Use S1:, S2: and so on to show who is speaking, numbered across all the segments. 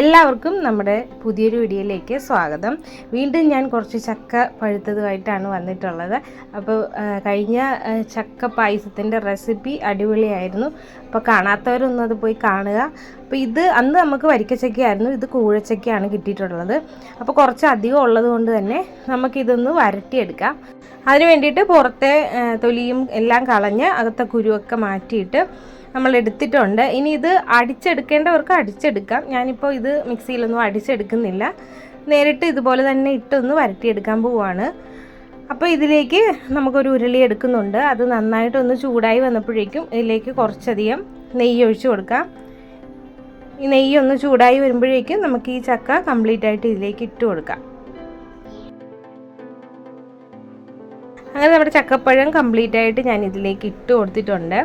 S1: എല്ലാവർക്കും നമ്മുടെ പുതിയൊരു വീഡിയോയിലേക്ക് സ്വാഗതം. വീണ്ടും ഞാൻ കുറച്ച് ചക്ക പഴുത്തതുമായിട്ടാണ് വന്നിട്ടുള്ളത്. അപ്പോൾ കഴിഞ്ഞ ചക്ക പായസത്തിന്റെ റെസിപ്പി അടിപൊളിയായിരുന്നു. അപ്പോൾ കാണാത്തവരൊന്നും അത് പോയി കാണുക. അപ്പോൾ ഇത് അന്ന് നമുക്ക് വരിക്കച്ചക്കയായിരുന്നു. ഇത് കൂഴച്ചക്കയാണ് കിട്ടിയിട്ടുള്ളത്. അപ്പോൾ കുറച്ച് അധികം ഉള്ളത് കൊണ്ട് തന്നെ നമുക്കിതൊന്ന് വരട്ടിയെടുക്കാം. അതിന് വേണ്ടിയിട്ട് പുറത്തെ തൊലിയും എല്ലാം കളഞ്ഞ് അകത്തെ കുരുവൊക്കെ മാറ്റിയിട്ട് നമ്മൾ എടുത്തിട്ടുണ്ട്. ഇനി ഇത് അടിച്ചെടുക്കേണ്ടവർക്ക് അടിച്ചെടുക്കാം. ഞാനിപ്പോൾ ഇത് മിക്സിയിലൊന്നും അടിച്ചെടുക്കുന്നില്ല. നേരിട്ട് ഇതുപോലെ തന്നെ ഇട്ടൊന്ന് വരട്ടിയെടുക്കാൻ പോവാണ്. അപ്പോൾ ഇതിലേക്ക് നമുക്കൊരു ഉരുളി എടുക്കുന്നുണ്ട്. അത് നന്നായിട്ടൊന്ന് ചൂടായി വന്നപ്പോഴേക്കും ഇതിലേക്ക് കുറച്ചധികം നെയ്യ് ഒഴിച്ചു കൊടുക്കാം. ഈ നെയ്യ് ഒന്ന് ചൂടായി വരുമ്പോഴേക്കും നമുക്ക് ഈ ചക്ക കംപ്ലീറ്റ് ആയിട്ട് ഇതിലേക്ക് ഇട്ട് കൊടുക്കാം. അങ്ങനെ നമ്മുടെ ചക്കപ്പഴം കംപ്ലീറ്റ് ആയിട്ട് ഞാൻ ഇതിലേക്ക് ഇട്ട് കൊടുത്തിട്ടുണ്ട്.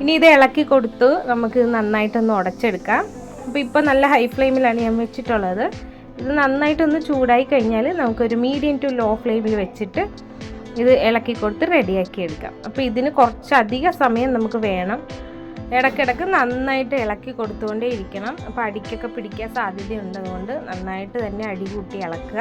S1: ഇനി ഇത് ഇളക്കി കൊടുത്ത് നമുക്ക് നന്നായിട്ടൊന്ന് ഉടച്ചെടുക്കാം. അപ്പോൾ ഇപ്പോൾ നല്ല ഹൈ ഫ്ലെയിമിലാണ് ഞാൻ വെച്ചിട്ടുള്ളത്. ഇത് നന്നായിട്ടൊന്ന് ചൂടായി കഴിഞ്ഞാൽ നമുക്കൊരു മീഡിയം ടു ലോ ഫ്ലെയിമിൽ വെച്ചിട്ട് ഇത് ഇളക്കി കൊടുത്ത് റെഡിയാക്കി എടുക്കാം. അപ്പോൾ ഇതിന് കുറച്ചധികം സമയം നമുക്ക് വേണം. ഇടയ്ക്കിടയ്ക്ക് നന്നായിട്ട് ഇളക്കി കൊടുത്തുകൊണ്ടേ ഇരിക്കണം. അപ്പോൾ അടിക്കൊക്കെ പിടിക്കാൻ സാധ്യതയുണ്ടതുകൊണ്ട് നന്നായിട്ട് തന്നെ അടി കൂട്ടി ഇളക്കുക.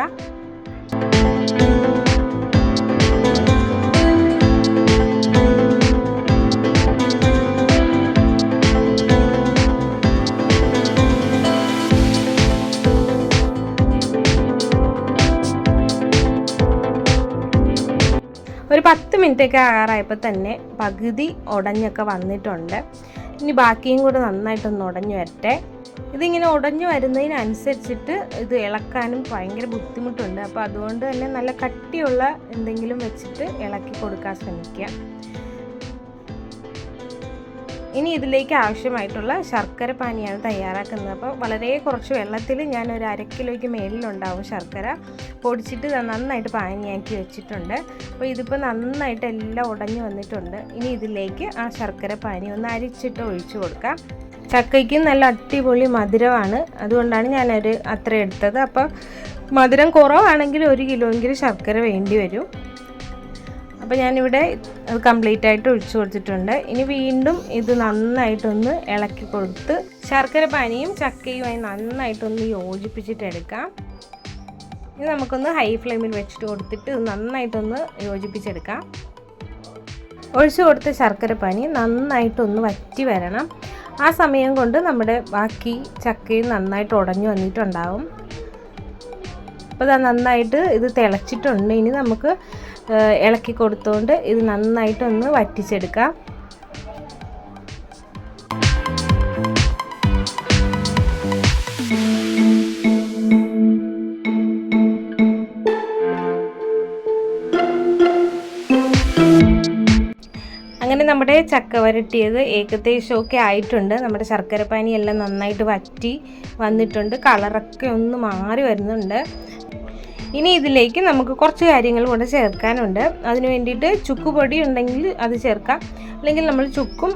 S1: ഒരു പത്ത് മിനിറ്റൊക്കെ ആകാറായപ്പോൾ തന്നെ പകുതി ഉടഞ്ഞൊക്കെ വന്നിട്ടുണ്ട്. ഇനി ബാക്കിയും കൂടെ നന്നായിട്ടൊന്ന് ഉടഞ്ഞു വരട്ടെ. ഇതിങ്ങനെ ഉടഞ്ഞു വരുന്നതിനനുസരിച്ചിട്ട് ഇത് ഇളക്കാനും ഭയങ്കര ബുദ്ധിമുട്ടുണ്ട്. അപ്പോൾ അതുകൊണ്ട് തന്നെ നല്ല കട്ടിയുള്ള എന്തെങ്കിലും വെച്ചിട്ട് ഇളക്കി കൊടുക്കാൻ ശ്രമിക്കുക. ഇനി ഇതിലേക്ക് ആവശ്യമായിട്ടുള്ള ശർക്കര പാനിയാണ് തയ്യാറാക്കുന്നത്. അപ്പോൾ വളരെ കുറച്ച് വെള്ളത്തിൽ ഞാൻ ഒരു അര കിലോയ്ക്ക് മേലിലുണ്ടാവും ശർക്കര. പൊടിച്ചിട്ട് നന്നായിട്ട് പാനിയാക്കി വെച്ചിട്ടുണ്ട്. അപ്പോൾ ഇതിപ്പോൾ നന്നായിട്ട് എല്ലാം ഉടഞ്ഞു വന്നിട്ടുണ്ട്. ഇനി ഇതിലേക്ക് ആ ശർക്കര പാനി ഒന്ന് അരിച്ചിട്ട് ഒഴിച്ചു കൊടുക്കാം. ചക്കയ്ക്ക് നല്ല അടിപൊളി മധുരമാണ്. അതുകൊണ്ടാണ് ഞാനൊരു അത്ര എടുത്തത്. അപ്പോൾ മധുരം കുറവാണെങ്കിൽ ഒരു കിലോയെങ്കിലും ശർക്കര വേണ്ടി വരും. അപ്പോൾ ഞാനിവിടെ അത് കംപ്ലീറ്റ് ആയിട്ട് ഒഴിച്ചു കൊടുത്തിട്ടുണ്ട്. ഇനി വീണ്ടും ഇത് നന്നായിട്ടൊന്ന് ഇളക്കി കൊടുത്ത് ശർക്കര പാനിയും ചക്കയുമായി നന്നായിട്ടൊന്ന് യോജിപ്പിച്ചിട്ട് എടുക്കാം. ഇനി നമുക്കൊന്ന് ഹൈ ഫ്ലെയിമിൽ വെച്ചിട്ട് കൊടുത്തിട്ട് നന്നായിട്ടൊന്ന് യോജിപ്പിച്ചെടുക്കാം. ഒഴിച്ചു കൊടുത്ത ശർക്കര പാനി നന്നായിട്ടൊന്ന് വറ്റി വരണം. ആ സമയം കൊണ്ട് നമ്മുടെ ബാക്കി ചക്കയും നന്നായിട്ട് ഉടഞ്ഞു വന്നിട്ടുണ്ടാവും. അപ്പോൾ അത് നന്നായിട്ട് ഇത് തിളച്ചിട്ടുണ്ട്. ഇനി നമുക്ക് ഇളക്കി കൊടുത്തുകൊണ്ട് ഇത് നന്നായിട്ടൊന്ന് വറ്റിച്ചെടുക്കാം. അങ്ങനെ നമ്മുടെ ചക്ക വരട്ടിയത് ഏകദേശമൊക്കെ ആയിട്ടുണ്ട്. നമ്മുടെ ശർക്കരപ്പാനി എല്ലാം നന്നായിട്ട് വറ്റി വന്നിട്ടുണ്ട്. കളറൊക്കെ ഒന്ന് മാറി വരുന്നുണ്ട്. ഇനി ഇതിലേക്ക് നമുക്ക് കുറച്ച് കാര്യങ്ങൾ കൂടെ ചേർക്കാനുണ്ട്. അതിന് വേണ്ടിയിട്ട് ചുക്ക് പൊടി ഉണ്ടെങ്കിൽ അത് ചേർക്കാം. അല്ലെങ്കിൽ നമ്മൾ ചുക്കും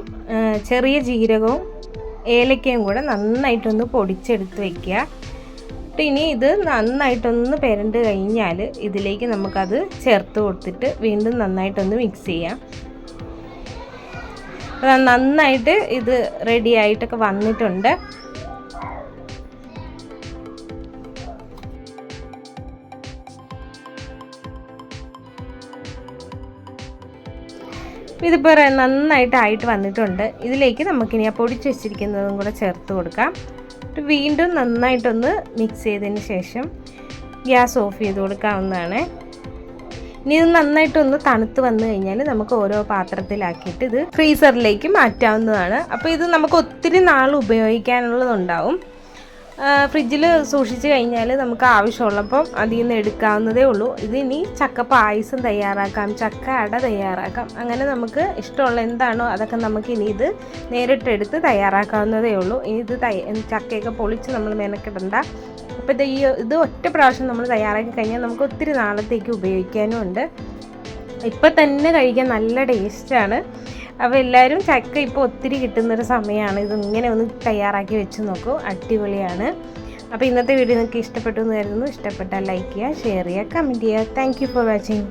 S1: ചെറിയ ജീരകവും ഏലക്കയും കൂടെ നന്നായിട്ടൊന്ന് പൊടിച്ചെടുത്ത് വയ്ക്കുക എന്നിട്ട് ഇനി ഇത് നന്നായിട്ടൊന്ന് പെരണ്ട് കഴിഞ്ഞാൽ ഇതിലേക്ക് നമുക്കത് ചേർത്ത് കൊടുത്തിട്ട് വീണ്ടും നന്നായിട്ടൊന്ന് മിക്സ് ചെയ്യാം. നന്നായിട്ട് ഇത് റെഡി ആയിട്ടൊക്കെ വന്നിട്ടുണ്ട്. ഇതിപ്പോൾ നന്നായിട്ട് ആയിട്ട് വന്നിട്ടുണ്ട്. ഇതിലേക്ക് നമുക്കിനി ആ പൊടിച്ച് വെച്ചിരിക്കുന്നതും കൂടെ ചേർത്ത് കൊടുക്കാം. വീണ്ടും നന്നായിട്ടൊന്ന് മിക്സ് ചെയ്തതിന് ശേഷം ഗ്യാസ് ഓഫ് ചെയ്ത് കൊടുക്കാവുന്നതാണ്. ഇനി ഇത് നന്നായിട്ടൊന്ന് തണുത്ത് വന്നു കഴിഞ്ഞാൽ നമുക്ക് ഓരോ പാത്രത്തിലാക്കിയിട്ട് ഇത് ഫ്രീസറിലേക്ക് മാറ്റാവുന്നതാണ്. അപ്പോൾ ഇത് നമുക്ക് ഒത്തിരി നാൾ ഉപയോഗിക്കാനുള്ളതുണ്ടാവും. ഫ്രിഡ്ജിൽ സൂക്ഷിച്ച് കഴിഞ്ഞാൽ നമുക്ക് ആവശ്യമുള്ളപ്പം അതിൽ നിന്ന് എടുക്കാവുന്നതേ ഉള്ളൂ. ഇതിനി ചക്ക പായസം തയ്യാറാക്കാം ചക്ക അട തയ്യാറാക്കാം. അങ്ങനെ നമുക്ക് ഇഷ്ടമുള്ള എന്താണോ അതൊക്കെ നമുക്ക് ഇനി ഇത് നേരിട്ടെടുത്ത് തയ്യാറാക്കാവുന്നതേ ഉള്ളൂ. ഇനി ഇത് ചക്കയൊക്കെ പൊളിച്ച് നമ്മൾ മെനക്കിടണ്ട. അപ്പോൾ ഇത് ഈ ഇത് ഒറ്റ പ്രാവശ്യം നമ്മൾ തയ്യാറാക്കി കഴിഞ്ഞാൽ നമുക്ക് ഒത്തിരി നാളത്തേക്ക് ഉപയോഗിക്കാനും ഉണ്ട്. ഇപ്പം തന്നെ കഴിക്കാൻ നല്ല ടേസ്റ്റാണ്. അപ്പോൾ എല്ലാവരും ചക്ക ഇപ്പോൾ ഒത്തിരി കിട്ടുന്നൊരു സമയമാണ്. ഇതിങ്ങനെ ഒന്ന് തയ്യാറാക്കി വെച്ച് നോക്കൂ. അടിപൊളിയാണ്. അപ്പോൾ ഇന്നത്തെ വീഡിയോ നിങ്ങൾക്ക് ഇഷ്ടപ്പെട്ടു എന്ന് കരുതുന്നു. ഇഷ്ടപ്പെട്ടാൽ ലൈക്ക് ചെയ്യുക ഷെയർ ചെയ്യുക കമന്റ് ചെയ്യുക. Thank for watching